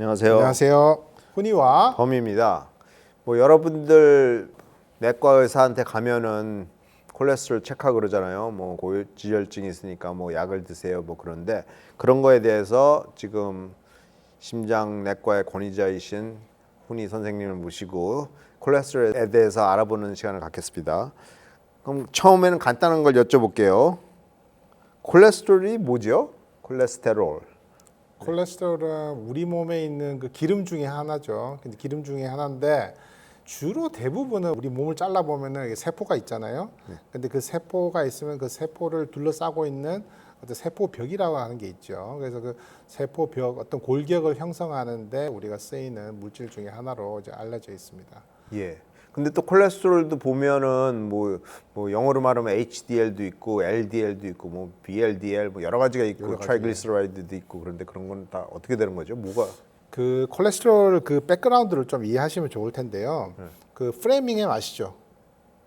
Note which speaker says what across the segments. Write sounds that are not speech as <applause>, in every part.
Speaker 1: 안녕하세요.
Speaker 2: 안녕하세요. 훈이와
Speaker 1: 범입니다. 뭐 여러분들 내과 의사한테 가면은 콜레스테롤 체크하고 그러잖아요. 뭐 고지혈증이 있으니까 뭐 약을 드세요. 뭐 그런데 그런 거에 대해서 지금 심장 내과의 권위자이신 훈이 선생님을 모시고 콜레스테롤에 대해서 알아보는 시간을 갖겠습니다. 그럼 처음에는 간단한 걸 여쭤볼게요. 콜레스테롤이 뭐죠? 콜레스테롤.
Speaker 2: 콜레스테롤은 우리 몸에 있는 그 기름 중에 하나죠. 근데 기름 중에 하나인데 주로 대부분은 우리 몸을 잘라 보면은 세포가 있잖아요. 근데 그 세포가 있으면 그 세포를 둘러싸고 있는 어떤 세포벽이라고 하는 게 있죠. 그래서 그 세포벽 어떤 골격을 형성하는데 우리가 쓰이는 물질 중에 하나로 이제 알려져 있습니다.
Speaker 1: 예. 근데 또 콜레스테롤도 보면은 뭐, 뭐 영어로 말하면 HDL도 있고 LDL도 있고 뭐 BLDL 뭐 여러 가지가 있고
Speaker 2: 여러 가지.
Speaker 1: 트라이글리세라이드도 있고 그런데 그런 건 다 어떻게 되는 거죠? 뭐가
Speaker 2: 그 콜레스테롤 그 백그라운드를 좀 이해하시면 좋을 텐데요. 그 프레밍햄 아시죠?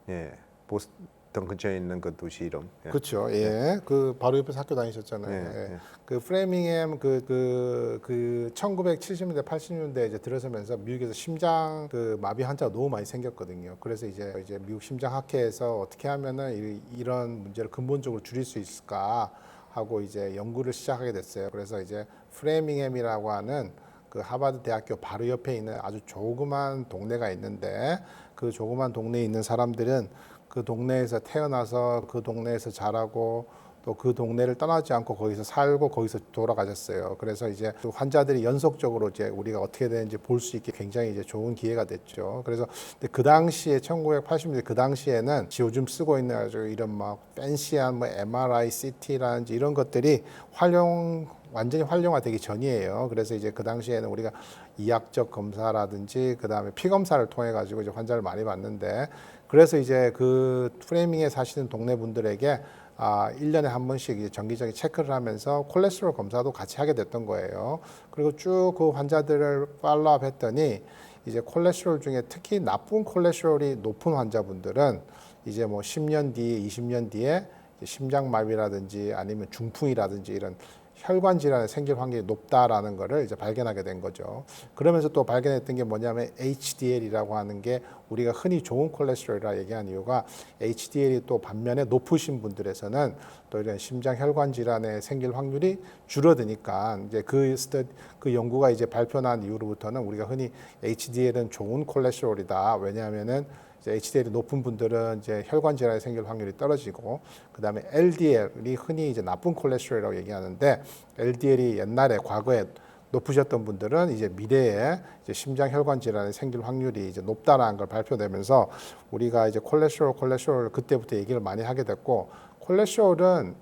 Speaker 1: 예. 보스 턴 근처에 있는 그 도시 이름. 예.
Speaker 2: 그렇죠. 예. 그 바로 옆에서 학교 다니셨잖아요.
Speaker 1: 네,
Speaker 2: 예.
Speaker 1: 네.
Speaker 2: 그 프레밍햄 그 그 그 1970년대 80년대 이제 들어서면서 미국에서 심장 그 마비 환자가 너무 많이 생겼거든요. 그래서 이제 이제 미국 심장 학회에서 어떻게 하면은 이, 이런 문제를 근본적으로 줄일 수 있을까 하고 이제 연구를 시작하게 됐어요. 그래서 이제 프레밍햄이라고 하는 그 하버드 대학교 바로 옆에 있는 아주 조그만 동네가 있는데 그 조그만 동네에 있는 사람들은 그 동네에서 태어나서 그 동네에서 자라고 또 그 동네를 떠나지 않고 거기서 살고 거기서 돌아가셨어요. 그래서 이제 그 환자들이 연속적으로 이제 우리가 어떻게 되는지 볼 수 있게 굉장히 이제 좋은 기회가 됐죠. 그래서 그 당시에 1980년대 그 당시에는 요즘 쓰고 있는 아주 이런 막 팬시한 뭐 MRI, CT라든지 이런 것들이 활용 완전히 활용화되기 전이에요. 그래서 이제 그 당시에는 우리가 이학적 검사라든지 그 다음에 피 검사를 통해 가지고 이제 환자를 많이 봤는데 그래서 이제 그 프레밍에 사시는 동네 분들에게 아, 1년에 한 번씩 이제 정기적인 체크를 하면서 콜레스테롤 검사도 같이 하게 됐던 거예요. 그리고 쭉 그 환자들을 팔로업 했더니 이제 콜레스테롤 중에 특히 나쁜 콜레스테롤이 높은 환자분들은 이제 뭐 10년 뒤에 20년 뒤에 심장마비라든지 아니면 중풍이라든지 이런 혈관 질환이 생길 확률이 높다라는 거를 이제 발견하게 된 거죠. 그러면서 또 발견했던 게 뭐냐면 HDL이라고 하는 게 우리가 흔히 좋은 콜레스테롤이라 얘기한 이유가 HDL이 또 반면에 높으신 분들에서는 또 이런 심장 혈관 질환에 생길 확률이 줄어드니까 이제 그 그 연구가 이제 발표난 이후로부터는 우리가 흔히 HDL은 좋은 콜레스테롤이다. 왜냐하면은 HDL이 높은 분들은 이제 혈관 질환이 생길 확률이 떨어지고 그다음에 LDL이 흔히 이제 나쁜 콜레스테롤이라고 얘기하는데 LDL이 옛날에 과거에 높으셨던 분들은 이제 미래에 이제 심장 혈관 질환이 생길 확률이 이제 높다라는 걸 발표되면서 우리가 이제 콜레스테롤 콜레스테롤 그때부터 얘기를 많이 하게 됐고 콜레스테롤은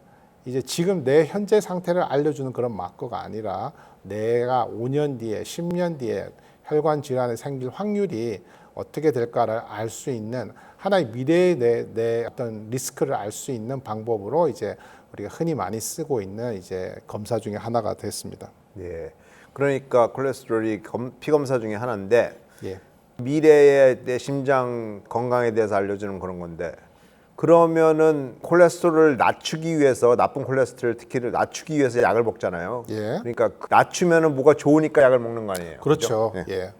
Speaker 2: 이제 지금 내 현재 상태를 알려주는 그런 마커가 아니라 내가 5년 뒤에 10년 뒤에 혈관 질환이 생길 확률이 어떻게 될까를 알 수 있는 하나의 미래의 내, 내 어떤 리스크를 알 수 있는 방법으로 이제 우리가 흔히 많이 쓰고 있는 이제 검사 중에 하나가 됐습니다.
Speaker 1: 예. 그러니까 콜레스테롤이 검, 피 검사 중에 하나인데
Speaker 2: 예.
Speaker 1: 미래의 내 심장 건강에 대해서 알려주는 그런 건데 그러면은 콜레스테롤을 낮추기 위해서 나쁜 콜레스테롤 특히를 낮추기 위해서 약을 먹잖아요.
Speaker 2: 예.
Speaker 1: 그러니까 그 낮추면은 뭐가 좋으니까 약을 먹는 거 아니에요?
Speaker 2: 그렇죠.
Speaker 1: 그죠? 예.
Speaker 2: 예.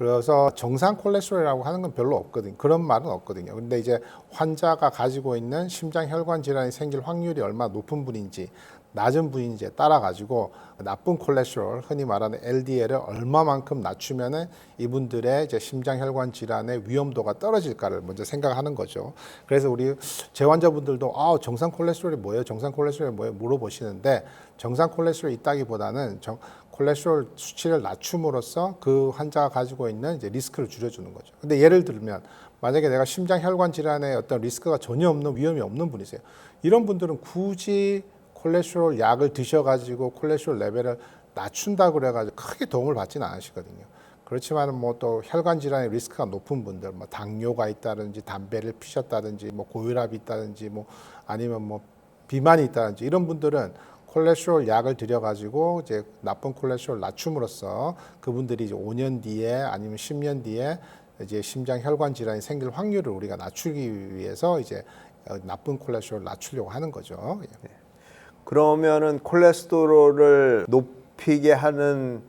Speaker 2: 그래서 정상 콜레스테롤이라고 하는 건 별로 없거든요. 그런 말은 없거든요. 근데 이제 환자가 가지고 있는 심장 혈관 질환이 생길 확률이 얼마나 높은 분인지 낮은 분인지에 따라 가지고 나쁜 콜레스테롤 흔히 말하는 LDL을 얼마만큼 낮추면은 이분들의 이제 심장 혈관 질환의 위험도가 떨어질까를 먼저 생각하는 거죠. 그래서 우리 제 환자분들도 아 정상 콜레스테롤이 뭐예요? 정상 콜레스테롤이 뭐예요? 물어보시는데 정상 콜레스테롤이 있다기보다는 정, 콜레스테롤 수치를 낮춤으로써 그 환자가 가지고 있는 이제 리스크를 줄여주는 거죠. 근데 예를 들면 만약에 내가 심장 혈관 질환에 어떤 리스크가 전혀 없는 위험이 없는 분이세요. 이런 분들은 굳이 콜레스테롤 약을 드셔가지고 콜레스테롤 레벨을 낮춘다 그래가지고 크게 도움을 받지는 않으시거든요. 그렇지만 뭐 또 혈관 질환의 리스크가 높은 분들, 뭐 당뇨가 있다든지 담배를 피셨다든지 뭐 고혈압이 있다든지 뭐 아니면 뭐 비만이 있다든지 이런 분들은 콜레스테롤 약을 들여가지고 이제 나쁜 콜레스테롤 낮춤으로써 그분들이 이제 5년 뒤에 아니면 10년 뒤에 이제 심장 혈관 질환이 생길 확률을 우리가 낮추기 위해서 이제 어, 나쁜 콜레스테롤 낮추려고 하는 거죠. 예.
Speaker 1: 그러면은 콜레스테롤을 높이게 하는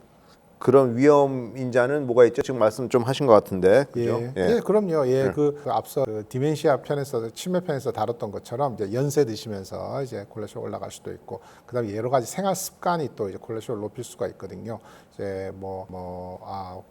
Speaker 1: 그런 위험 인자는 뭐가 있죠? 지금 말씀 좀 하신 것 같은데. 그죠?
Speaker 2: 예, 예. 그럼요. 예, 그, 그 앞서 그 디멘시아 편에서 치매 편에서 다뤘던 것처럼 이제 연세 드시면서 이제 콜레스테롤 올라갈 수도 있고, 그다음에 여러 가지 생활 습관이 또 이제 콜레스테롤 높일 수가 있거든요. 이제 뭐뭐아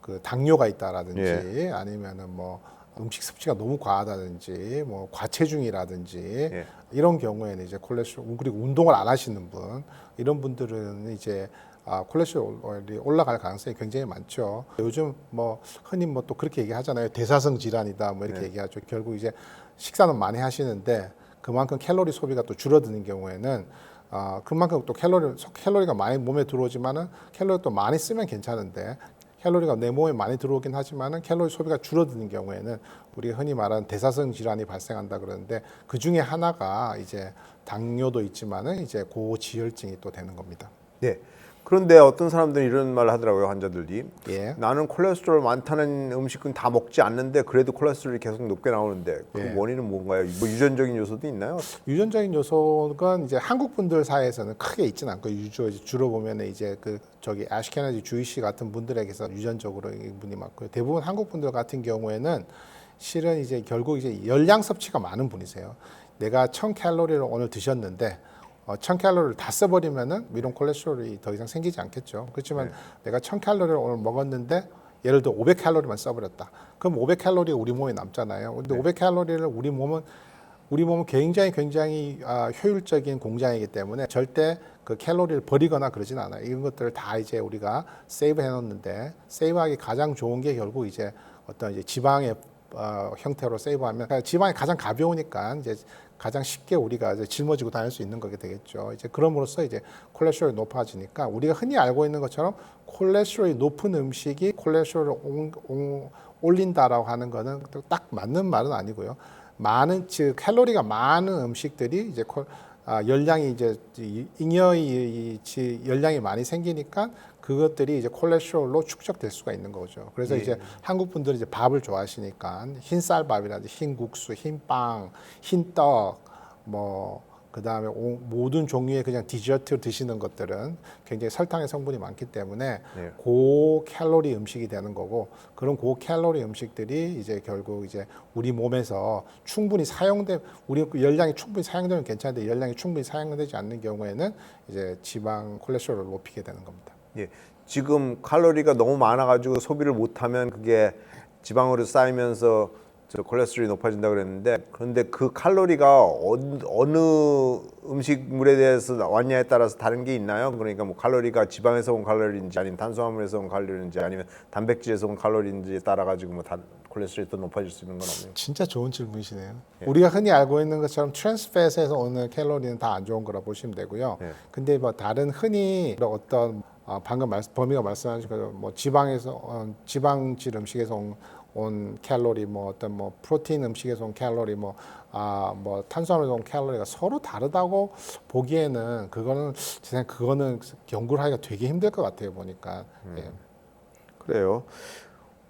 Speaker 2: 그 당뇨가 있다라든지 아니면은 뭐 음식 섭취가 너무 과하다든지 뭐 과체중이라든지
Speaker 1: 예.
Speaker 2: 이런 경우에는 이제 콜레스테롤 그리고 운동을 안 하시는 분 이런 분들은 이제 아, 콜레스테롤이 올라갈 가능성이 굉장히 많죠. 요즘 뭐 흔히 뭐 또 그렇게 얘기하잖아요. 대사성 질환이다 뭐 이렇게 얘기하죠. 결국 이제 식사는 많이 하시는데 그만큼 칼로리 소비가 또 줄어드는 경우에는 아, 그만큼 또 칼로리 칼로리가 많이 몸에 들어오지만은 칼로리 또 많이 쓰면 괜찮은데 칼로리가 내 몸에 많이 들어오긴 하지만은 칼로리 소비가 줄어드는 경우에는 우리가 흔히 말하는 대사성 질환이 발생한다 그러는데 그 중에 하나가 이제 당뇨도 있지만은 이제 고지혈증이 또 되는 겁니다.
Speaker 1: 네. 그런데 어떤 사람들은 이런 말을 하더라고요, 환자들이.
Speaker 2: 예.
Speaker 1: 나는 콜레스테롤 많다는 음식은 다 먹지 않는데 그래도 콜레스테롤이 계속 높게 나오는데 그
Speaker 2: 예.
Speaker 1: 원인은 뭔가요? 뭐 유전적인 요소도 있나요?
Speaker 2: 유전적인 요소가 이제 한국 분들 사이에서는 크게 있지는 않고 유주 주로 보면은 이제 그 저기 아시케나지 주이시 같은 분들에게서 유전적으로 이분이 많고요. 대부분 한국 분들 같은 경우에는 실은 이제 결국 이제 열량 섭취가 많은 분이세요. 내가 1000칼로리를 오늘 드셨는데 어, 1000칼로리를 다 써버리면은 이런 콜레스테롤이 더 이상 생기지 않겠죠. 그렇지만 내가 1000칼로리를 오늘 먹었는데 예를 들어 500칼로리만 써버렸다. 그럼 500칼로리가 우리 몸에 남잖아요. 근데 500칼로리를 우리 몸은 우리 몸은 굉장히 굉장히 아, 효율적인 공장이기 때문에 절대 그 칼로리를 버리거나 그러진 않아요. 이런 것들을 다 이제 우리가 세이브 해놓는데 세이브하기 가장 좋은 게 결국 이제 어떤 이제 지방의 어, 형태로 세이브하면 그러니까 지방이 가장 가벼우니까 이제 가장 쉽게 우리가 이제 짊어지고 다닐 수 있는 거게 되겠죠. 이제 그럼으로써 이제 콜레스테롤이 높아지니까 우리가 흔히 알고 있는 것처럼 콜레스테롤이 높은 음식이 콜레스테롤을 옹- 옹- 올린다라고 하는 거는 또딱 맞는 말은 아니고요. 많은 즉 칼로리가 많은 음식들이 이제 콜, 아, 열량이 이제 이- 잉여의 열량이 많이 생기니까 그것들이 이제 콜레스테롤로 축적될 수가 있는 거죠. 그래서
Speaker 1: 예.
Speaker 2: 이제 한국 분들은 이제 밥을 좋아하시니까 흰쌀밥이라든지 흰 국수, 흰 빵, 흰 떡, 뭐 그 다음에 오- 모든 종류의 그냥 디저트 드시는 것들은 굉장히 설탕의 성분이 많기 때문에
Speaker 1: 네.
Speaker 2: 고 칼로리 음식이 되는 거고 그런 고 칼로리 음식들이 이제 결국 이제 우리 몸에서 충분히 사용돼 우리 그 열량이 충분히 사용되면 괜찮은데 열량이 충분히 사용되지 않는 경우에는 이제 지방 콜레스테롤을 높이게 되는 겁니다.
Speaker 1: 예. 지금 칼로리가 너무 많아가지고 소비를 못하면 그게 지방으로 쌓이면서 저 콜레스테롤이 높아진다 그랬는데 그런데 그 칼로리가 어, 어느 음식물에 대해서 왔냐에 따라서 다른 게 있나요? 그러니까 뭐 칼로리가 지방에서 온 칼로리인지 아니면 탄수화물에서 온 칼로리인지 아니면 단백질에서 온 칼로리인지에 따라 가지고 뭐 다, 콜레스테롤이 더 높아질 수 있는 건 없네요.
Speaker 2: 진짜 좋은 질문이시네요. 우리가 흔히 알고 있는 것처럼 트랜스팻에서 오는 칼로리는 다 안 좋은 거라 보시면 되고요.
Speaker 1: 네.
Speaker 2: 근데 뭐 다른 흔히 어떤 어, 방금 말, 범위가 말씀하신 것처럼 뭐 지방에서 어, 지방질 음식에서 온, 온 칼로리 뭐 어떤 뭐 프로테인 음식에서 온 칼로리 뭐 아, 뭐 탄수화물에서 온 칼로리가 서로 다르다고 보기에는 그거는 제 생각 그거는 연구를 하기가 되게 힘들 것 같아요 보니까 예.
Speaker 1: 그래요.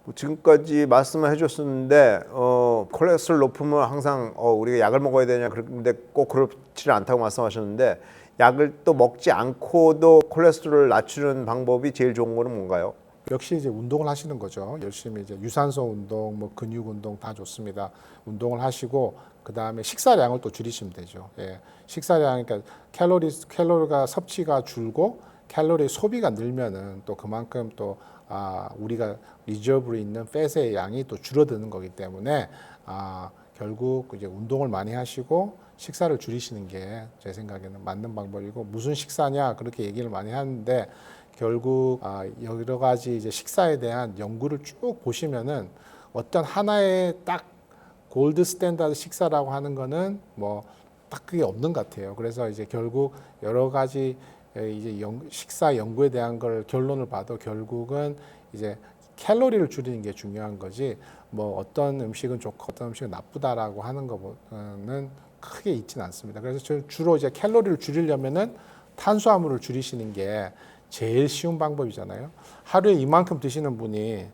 Speaker 1: 뭐 지금까지 말씀을 해줬었는데 어, 콜레스테롤 높으면 항상 어, 우리가 약을 먹어야 되냐 그런데 꼭 그렇지는 않다고 말씀하셨는데 약을 또 먹지 않고도 콜레스테롤을 낮추는 방법이 제일 좋은 거는 뭔가요?
Speaker 2: 역시 이제 운동을 하시는 거죠. 열심히 이제 유산소 운동, 뭐 근육 운동 다 좋습니다. 운동을 하시고 그 다음에 식사량을 또 줄이시면 되죠. 예, 식사량 그러니까 칼로리 칼로리가 섭취가 줄고 칼로리 소비가 늘면은 또 그만큼 또 아, 우리가 리저브로 있는 팻의 양이 또 줄어드는 거기 때문에 아, 결국 이제 운동을 많이 하시고 식사를 줄이시는 게 제 생각에는 맞는 방법이고 무슨 식사냐 그렇게 얘기를 많이 하는데 결국 아, 여러 가지 이제 식사에 대한 연구를 쭉 보시면은 어떤 하나의 딱 골드 스탠다드 식사라고 하는 거는 뭐 딱 그게 없는 것 같아요. 그래서 이제 결국 여러 가지 에, 이제 연, 식사 연구에 대한 걸 결론을 봐도 결국은 이제 칼로리를 줄이는 게 중요한 거지 뭐 어떤 음식은 좋고 어떤 음식은 나쁘다라고 하는 거는 크게 있지는 않습니다. 그래서 저 주로 이제 칼로리를 줄이려면은 탄수화물을 줄이시는 게 제일 쉬운 방법이잖아요. 하루에 이만큼 드시는 분이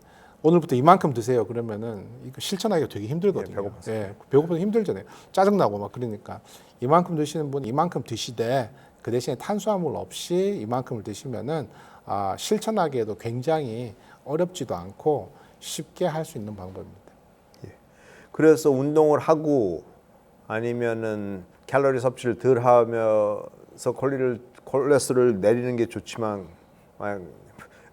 Speaker 2: 오늘부터 이만큼 드세요. 그러면은 이거 실천하기가 되게 힘들거든요.
Speaker 1: 예, 배고파서.
Speaker 2: 예, 배고파서 힘들잖아요. 짜증 나고 막 그러니까 이만큼 드시는 분 이만큼 드시되 그 대신에 탄수화물 없이 이만큼을 드시면은 아, 실천하기에도 굉장히 어렵지도 않고 쉽게 할 수 있는 방법입니다.
Speaker 1: 그래서 운동을 하고 아니면은 칼로리 섭취를 덜 하면서 콜리를 콜레스테롤을 내리는 게 좋지만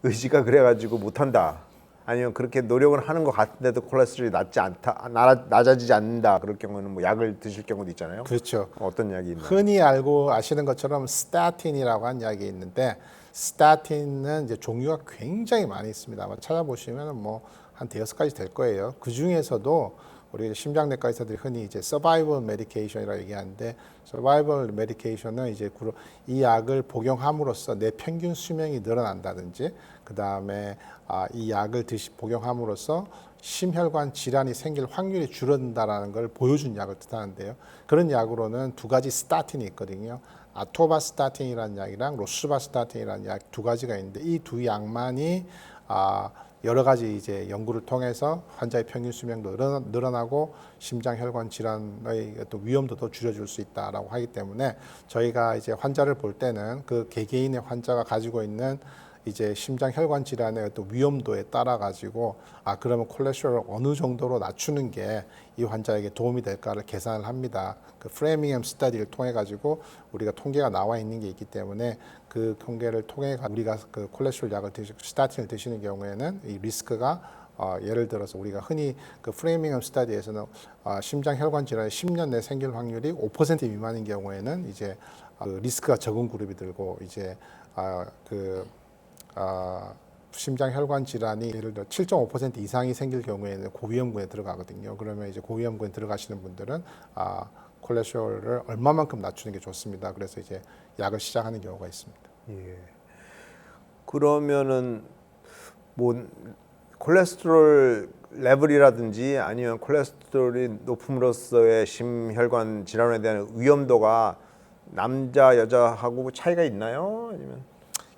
Speaker 1: 의지가 그래가지고 못한다. 아니면 그렇게 노력을 하는 것 같은데도 콜레스테롤이 낮지 않다, 나- 낮아지지 않는다. 그럴 경우는 뭐 약을 드실 경우도 있잖아요.
Speaker 2: 그렇죠.
Speaker 1: 어떤 약이 있나요?
Speaker 2: 흔히 알고 아시는 것처럼 스타틴이라고 한 약이 있는데 스타틴은 이제 종류가 굉장히 많이 있습니다. 아마 찾아보시면 뭐 한 대여섯 가지 될 거예요. 그 중에서도 우리 심장내과 의사들이 흔히 이제 서바이벌 메디케이션이라고 얘기하는데 서바이벌 메디케이션은 이제 이 약을 복용함으로써 내 평균 수명이 늘어난다든지 그 다음에 아, 이 약을 드시 복용함으로써 심혈관 질환이 생길 확률이 줄어든다라는 걸 보여준 약을 뜻하는데요. 그런 약으로는 두 가지 스타틴이 있거든요. 아토바스타틴이라는 약이랑 로스바스타틴이라는 약 두 가지가 있는데 이 두 약만이 아, 여러 가지 이제 연구를 통해서 환자의 평균 수명도 늘어나- 늘어나고 심장 혈관 질환의 어떤 위험도도 줄여줄 수 있다라고 하기 때문에 저희가 이제 환자를 볼 때는 그 개개인의 환자가 가지고 있는 이제 심장 혈관 질환의 어떤 위험도에 따라 가지고 아 그러면 콜레스테롤을 어느 정도로 낮추는 게 이 환자에게 도움이 될까를 계산을 합니다. 그 프레밍엄 스터디를 통해 가지고 우리가 통계가 나와 있는 게 있기 때문에 그 통계를 통해 가- 우리가 그 콜레스테롤 약을 드시 스타틴을 드시는 경우에는 이 리스크가 어, 예를 들어서 우리가 흔히 그 프레밍엄 스터디에서는 어, 심장 혈관 질환이 10년 내 생길 확률이 5% 미만인 경우에는 이제 어, 그 리스크가 적은 그룹이 들고 이제 아, 그 아, 심장 혈관 질환이 예를 들어 7.5% 이상이 생길 경우에는 고위험군에 들어가거든요. 그러면 이제 고위험군에 들어가시는 분들은 아, 콜레스테롤을 얼마만큼 낮추는 게 좋습니다. 그래서 이제 약을 시작하는 경우가 있습니다.
Speaker 1: 예. 그러면은 뭐 콜레스테롤 레벨이라든지 아니면 콜레스테롤이 높음으로써의 심혈관 질환에 대한 위험도가 남자 여자하고 차이가 있나요? 아니면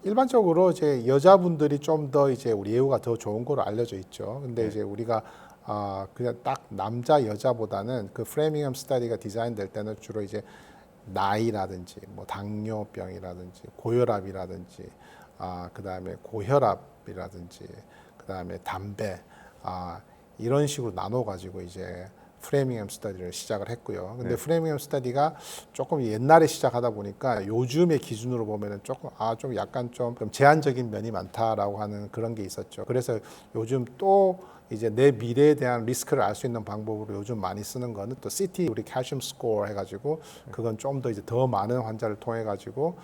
Speaker 2: 일반적으로 이제 여자분들이 좀 더 이제 우리 예후가 더 좋은 거로 알려져 있죠. 근데 이제 우리가 아 그냥 딱 남자 여자보다는 그 프레밍엄 스타디가 디자인될 때는 주로 이제 나이라든지 뭐 당뇨병이라든지 고혈압이라든지 아 그다음에 고혈압이라든지 그다음에 담배 아 이런 식으로 나눠 가지고 이제 프레밍엄 스터디를 시작을 했고요. 근데 프레밍엄 스터디가 조금 옛날에 시작하다 보니까 요즘의 기준으로 보면은 조금 아 좀 약간 좀, 좀 제한적인 면이 많다라고 하는 그런 게 있었죠. 그래서 요즘 또 이제 내 미래에 대한 리스크를 알 수 있는 방법으로 요즘 많이 쓰는 거는 또 CT 우리 칼슘 스코어 해가지고 그건 좀 더 이제 더 많은 환자를 통해 가지고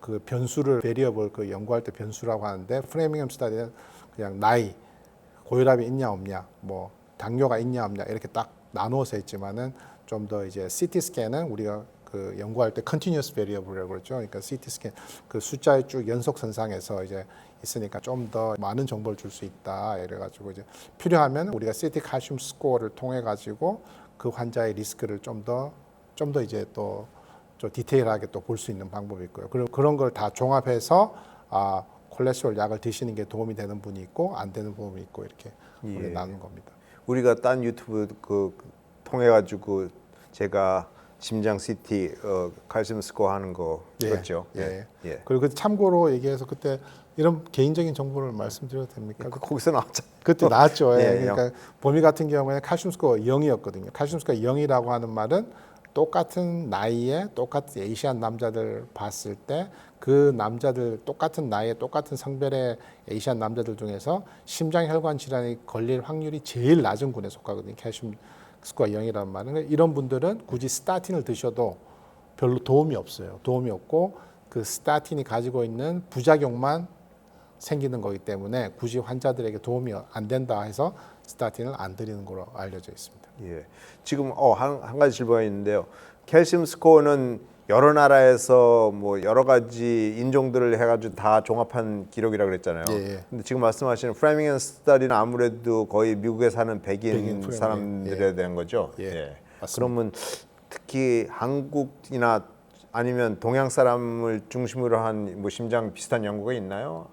Speaker 2: 그 변수를 베리어블 그 연구할 때 변수라고 하는데 프레밍엄 스터디는 그냥 나이 고혈압이 있냐 없냐, 뭐 당뇨가 있냐 없냐 이렇게 딱 나누어서 했지만은 좀 더 이제 CT 스캔은 우리가 그 연구할 때 continuous variable이라고 그러죠. 그러니까 CT 스캔 그 숫자의 쭉 연속 선상에서 이제 있으니까 좀 더 많은 정보를 줄 수 있다. 이래 가지고 이제 필요하면 우리가 CT 칼슘 스코어를 통해 가지고 그 환자의 리스크를 좀 더 좀 더 이제 또 좀 디테일하게 또 볼 수 있는 방법이 있고요. 그리고 그런 걸 다 종합해서 아 콜레스테롤 약을 드시는 게 도움이 되는 분이 있고 안 되는 분이 있고 이렇게
Speaker 1: 예.
Speaker 2: 나눈 겁니다.
Speaker 1: 우리가 딴 유튜브 그 통해 가지고 제가 심장 CT 어, 칼슘 스코어 하는 거
Speaker 2: 예,
Speaker 1: 그렇죠.
Speaker 2: 예.
Speaker 1: 예.
Speaker 2: 그리고 참고로 얘기해서 그때 이런 개인적인 정보를 말씀드려도 됩니까?
Speaker 1: 그 거기서 나왔잖아요.
Speaker 2: 그때 나왔죠. 예.
Speaker 1: 네,
Speaker 2: 그러니까 보미 같은 경우에는 칼슘 스코어 0이었거든요. 칼슘 스코어 0이라고 하는 말은 똑같은 나이에 똑같은 에이시안 남자들 봤을 때 그 남자들 똑같은 나이에 똑같은 성별의 에이시안 남자들 중에서 심장 혈관 질환이 걸릴 확률이 제일 낮은 군에 속하거든요. 칼슘 스코어 0이라는 말은 이런 분들은 굳이 스타틴을 드셔도 별로 도움이 없어요. 도움이 없고 그 스타틴이 가지고 있는 부작용만 생기는 거기 때문에 굳이 환자들에게 도움이 안 된다 해서 스타틴을 안 드리는 걸로 알려져 있습니다.
Speaker 1: 예. 지금 어, 한, 한 가지 질문이 있는데요. 캘슘 스코어는 여러 나라에서 뭐 여러 가지 인종들을 해가지고 다 종합한 기록이라고 그랬잖아요.
Speaker 2: 예, 예.
Speaker 1: 근데 지금 말씀하시는 프레밍앤 스타디는 아무래도 거의 미국에 사는 백인,
Speaker 2: 백인
Speaker 1: 사람들에 대한 거죠.
Speaker 2: 예, 맞습니다.
Speaker 1: 그러면 특히 한국이나 아니면 동양 사람을 중심으로 한 뭐 심장 비슷한 연구가 있나요?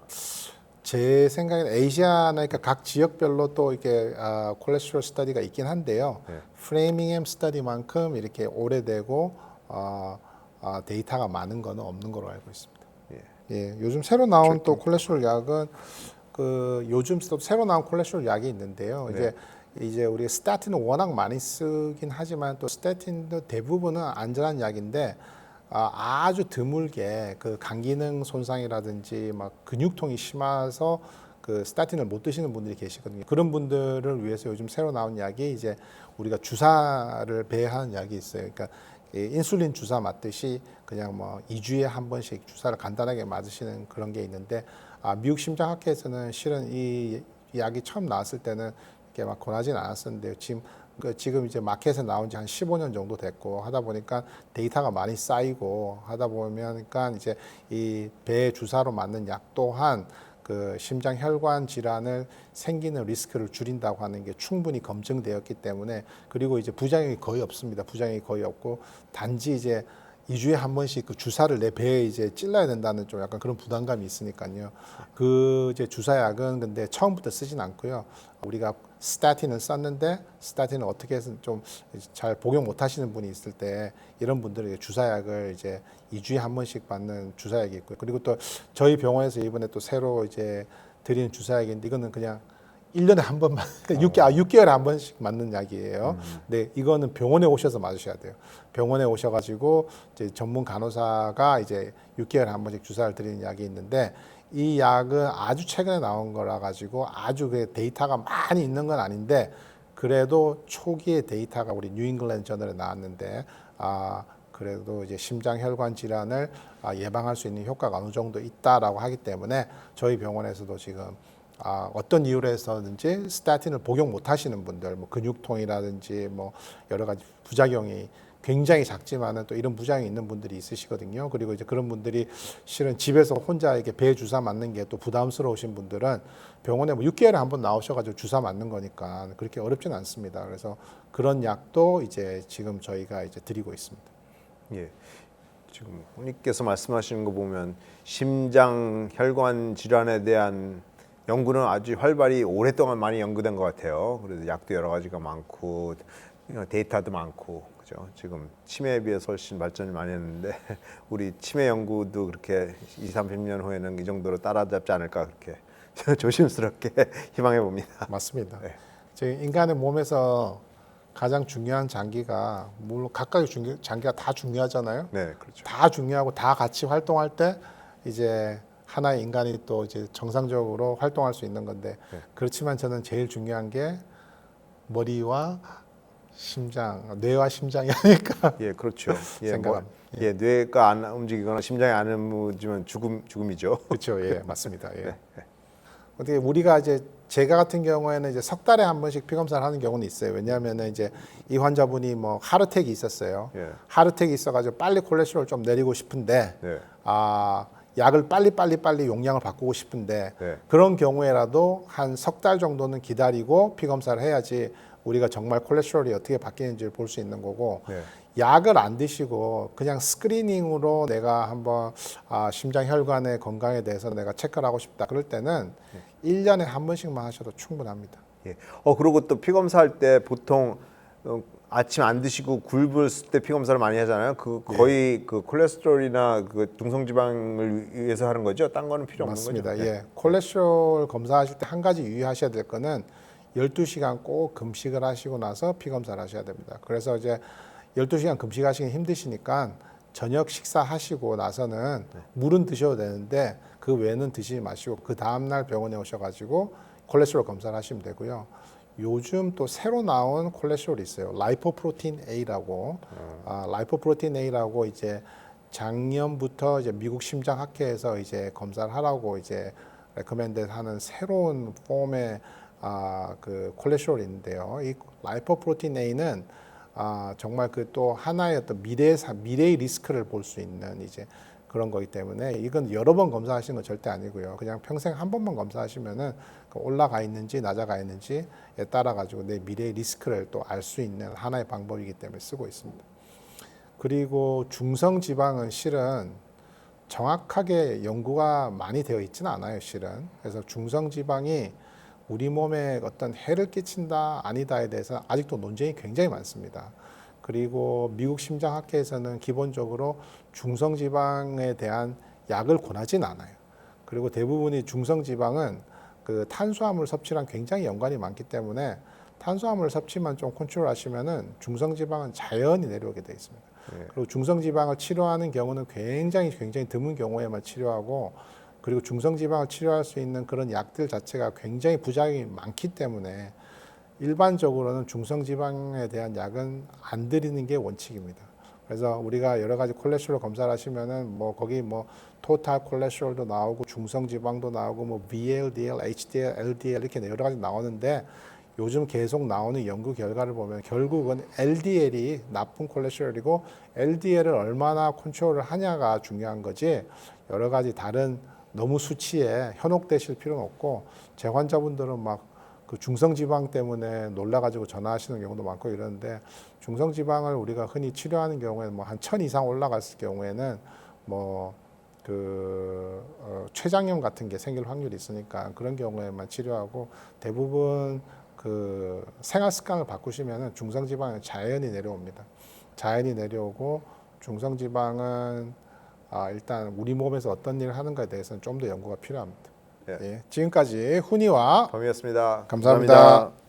Speaker 2: 제 생각에는 에이시아니까 각 지역별로 또 이렇게 아, 콜레스테롤 스터디가 있긴 한데요.
Speaker 1: 네.
Speaker 2: 프레밍엠 스터디만큼 이렇게 오래되고 어, 아, 데이터가 많은 거는 없는 걸로 알고 있습니다.
Speaker 1: 예.
Speaker 2: 예, 요즘 새로 나온 또 콜레스테롤 약은 그 요즘 또 새로 나온 콜레스테롤 약이 있는데요.
Speaker 1: 네.
Speaker 2: 이제 이제 우리 스타틴을 워낙 많이 쓰긴 하지만 또 스타틴도 대부분은 안전한 약인데 아, 아주 드물게 그 간 기능 손상이라든지 막 근육통이 심해서 그 스타틴을 못 드시는 분들이 계시거든요. 그런 분들을 위해서 요즘 새로 나온 약이 이제 우리가 주사를 배하는 약이 있어요. 그러니까 이 인슐린 주사 맞듯이 그냥 뭐 2주에 한 번씩 주사를 간단하게 맞으시는 그런 게 있는데 아, 미국 심장학회에서는 실은 이 약이 처음 나왔을 때는 이렇게 막 권하진 않았었는데 지금 그 지금 이제 마켓에 나온 지 한 15년 정도 됐고 하다 보니까 데이터가 많이 쌓이고 하다 보면니까 이제 이 배 주사로 맞는 약 또한 그 심장 혈관 질환을 생기는 리스크를 줄인다고 하는 게 충분히 검증되었기 때문에 그리고 이제 부작용이 거의 없습니다. 부작용이 거의 없고 단지 이제 2주에 한 번씩 그 주사를 내 배에 이제 찔러야 된다는 좀 약간 그런 부담감이 있으니까요. 그 이제 주사약은 근데 처음부터 쓰진 않고요. 우리가 스타틴을 썼는데 스타틴을 어떻게 해서 좀 잘 복용 못 하시는 분이 있을 때 이런 분들은 주사약을 이제 2주에 한 번씩 받는 주사약이 있고요. 그리고 또 저희 병원에서 이번에 또 새로 이제 드리는 주사약인데 이거는 그냥 1년에 한 번만 <laughs> 6개 아 6개월에 한 번씩 맞는 약이에요. 네, 이거는 병원에 오셔서 맞으셔야 돼요. 병원에 오셔 가지고 이제 전문 간호사가 이제 6개월에 한 번씩 주사를 드리는 약이 있는데 이 약은 아주 최근에 나온 거라 가지고 아주 그 데이터가 많이 있는 건 아닌데 그래도 초기의 데이터가 우리 뉴잉글랜드 저널에 나왔는데 아 그래도 이제 심장 혈관 질환을 아, 예방할 수 있는 효과가 어느 정도 있다라고 하기 때문에 저희 병원에서도 지금 아, 어떤 이유로 해서든지 스타틴을 복용 못 하시는 분들, 뭐 근육통이라든지 뭐 여러 가지 부작용이 굉장히 작지만은 또 이런 부작용이 있는 분들이 있으시거든요. 그리고 이제 그런 분들이 실은 집에서 혼자 이렇게 배 주사 맞는 게 또 부담스러우신 분들은 병원에 뭐 6개월에 한 번 나오셔가지고 주사 맞는 거니까 그렇게 어렵진 않습니다. 그래서 그런 약도 이제 지금 저희가 이제 드리고 있습니다.
Speaker 1: 예. 지금 후님께서 말씀하시는 거 보면 심장 혈관 질환에 대한 연구는 아주 활발히 오랫동안 많이 연구된 것 같아요. 그래서 약도 여러 가지가 많고 데이터도 많고 그죠. 지금 치매에 비해서 훨씬 발전을 많이 했는데 <laughs> 우리 치매 연구도 그렇게 20, 30년 후에는 이 정도로 따라잡지 않을까 그렇게 <laughs> 조심스럽게 <laughs> 희망해 봅니다.
Speaker 2: 맞습니다.
Speaker 1: 네.
Speaker 2: 저희 인간의 몸에서 가장 중요한 장기가 물론 각각의 중요, 장기가 다 중요하잖아요.
Speaker 1: 네, 그렇죠.
Speaker 2: 다 중요하고 다 같이 활동할 때 이제 하나의 인간이 또 이제 정상적으로 활동할 수 있는 건데
Speaker 1: 네.
Speaker 2: 그렇지만 저는 제일 중요한 게 머리와 심장, 뇌와 심장이 아닐까.
Speaker 1: 예, 그렇죠. 예, 뭐,
Speaker 2: 생각합니다.
Speaker 1: 예, 뇌가 안 움직이거나 심장이 안 움직이면 죽음 죽음이죠.
Speaker 2: 그렇죠. 예, 맞습니다. 예.
Speaker 1: 네,
Speaker 2: 어떻게 우리가 이제 제가 같은 경우에는 이제 석 달에 한 번씩 피 검사를 하는 경우는 있어요. 왜냐하면 이제 이 환자분이 뭐 하르텍이 있었어요.
Speaker 1: 예.
Speaker 2: 하르텍이 있어가지고 빨리 콜레스테롤 좀 내리고 싶은데
Speaker 1: 네.
Speaker 2: 아 약을 빨리 빨리 빨리 용량을 바꾸고 싶은데
Speaker 1: 네.
Speaker 2: 그런 경우에라도 한 석 달 정도는 기다리고 피 검사를 해야지 우리가 정말 콜레스테롤이 어떻게 바뀌는지를 볼 수 있는 거고
Speaker 1: 네.
Speaker 2: 약을 안 드시고 그냥 스크리닝으로 내가 한번 아, 심장 혈관의 건강에 대해서 내가 체크를 하고 싶다 그럴 때는 일 1년에 한 번씩만 하셔도 충분합니다.
Speaker 1: 예. 어 그리고 또 피 검사할 때 보통 어, 아침 안 드시고 쓸때피 검사를 많이 하잖아요. 그 거의 그 콜레스테롤이나 그 중성지방을 위해서 하는 거죠. 딴 거는 필요 없는
Speaker 2: 맞습니다.
Speaker 1: 거죠.
Speaker 2: 예. 콜레스테롤 검사하실 때 한 가지 유의하셔야 될 거는 12시간 꼭 금식을 하시고 나서 피 검사를 하셔야 됩니다. 그래서 이제 12시간 금식하시기 힘드시니까 저녁 식사하시고 나서는 물은 드셔도 되는데 그 외에는 드시지 마시고 그 다음 날 병원에 오셔 가지고 콜레스테롤 검사를 하시면 되고요. 요즘 또 새로 나온 콜레스테롤이 있어요. 라이포프로틴 A라고. 아, 라이포프로틴 A라고 이제 작년부터 이제 미국 심장학회에서 이제 검사를 하라고 이제 레커멘드 하는 새로운 폼의 아, 그 콜레스테롤인데요. 이 라이포프로틴 A는 아, 정말 그 또 하나의 어떤 미래의 사- 미래의 리스크를 볼 수 있는 이제 그런 거기 때문에 이건 여러 번 검사하시는 건 절대 아니고요. 그냥 평생 한 번만 검사하시면은 그 올라가 있는지 낮아가 있는지에 따라 가지고 내 미래의 리스크를 또 알 수 있는 하나의 방법이기 때문에 쓰고 있습니다. 그리고 중성 지방은 실은 정확하게 연구가 많이 되어 있지는 않아요, 실은. 그래서 중성 지방이 우리 몸에 어떤 해를 끼친다 아니다에 대해서 아직도 논쟁이 굉장히 많습니다. 그리고 미국 심장학회에서는 기본적으로 중성 지방에 대한 약을 권하진 않아요. 그리고 대부분이 중성 지방은 그 탄수화물 섭취랑 굉장히 연관이 많기 때문에 탄수화물 섭취만 좀 컨트롤 하시면은 중성 지방은 자연히 내려오게 돼 있습니다.
Speaker 1: 예.
Speaker 2: 그리고 중성 지방을 치료하는 경우는 굉장히 굉장히 드문 경우에만 치료하고 그리고 중성 지방을 치료할 수 있는 그런 약들 자체가 굉장히 부작용이 많기 때문에 일반적으로는 중성 지방에 대한 약은 안 드리는 게 원칙입니다. 그래서 우리가 여러 가지 콜레스테롤 검사를 하시면은 뭐 거기 뭐 토탈 콜레스테롤도 나오고 중성 지방도 나오고 뭐 VLDL, HDL, LDL 이렇게 여러 가지 나오는데 요즘 계속 나오는 연구 결과를 보면 결국은 LDL이 나쁜 콜레스테롤이고 LDL을 얼마나 컨트롤을 하냐가 중요한 거지 여러 가지 다른 너무 수치에 현혹되실 필요는 없고 제 환자분들은 막 그 중성 지방 때문에 놀라가지고 전화하시는 경우도 많고 이러는데 중성 지방을 우리가 흔히 치료하는 경우에는 뭐 한 천 이상 올라갔을 경우에는 뭐 그 어, 췌장염 같은 게 생길 확률이 있으니까 그런 경우에만 치료하고 대부분 그 생활 습관을 바꾸시면은 중성 지방은 자연히 내려옵니다. 자연히 내려오고 중성 지방은 아, 일단 우리 몸에서 어떤 일을 하는가에 대해서는 좀 더 연구가 필요합니다.
Speaker 1: 예.
Speaker 2: 예, 지금까지 훈이와
Speaker 1: 범이었습니다.
Speaker 2: 감사합니다.